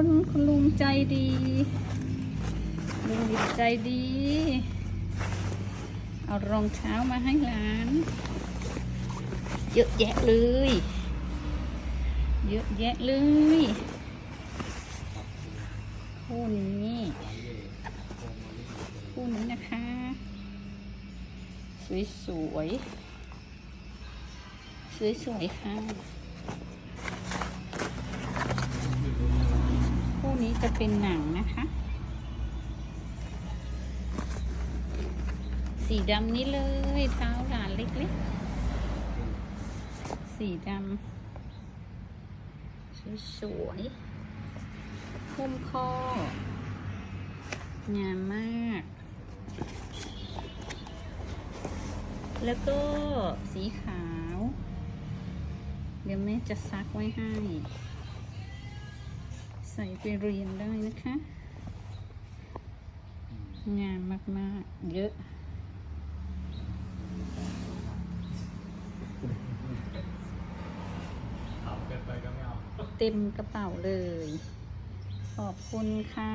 คุณลุงใจดีลุงใจดี เอารองเท้ามาให้หลาน เยอะแยะเลย เยอะแยะเลยคู่นี้คู่นี้นะคะ สวยสวยสวยสวยๆค่ะ จะเป็นหนังนะคะ สีดำนี้เลยเท้าหลานเล็กๆ สีดำสวยๆคุ้มคองามมาก แล้วก็สีขาว เดี๋ยวแม่จะซักไว้ให้ ใส่ไปเรียนได้นะคะ งามมาก ๆ เยอะถามเกินไปก็ไม่เอา เต็มกระเป๋าเลย ขอบคุณค่ะ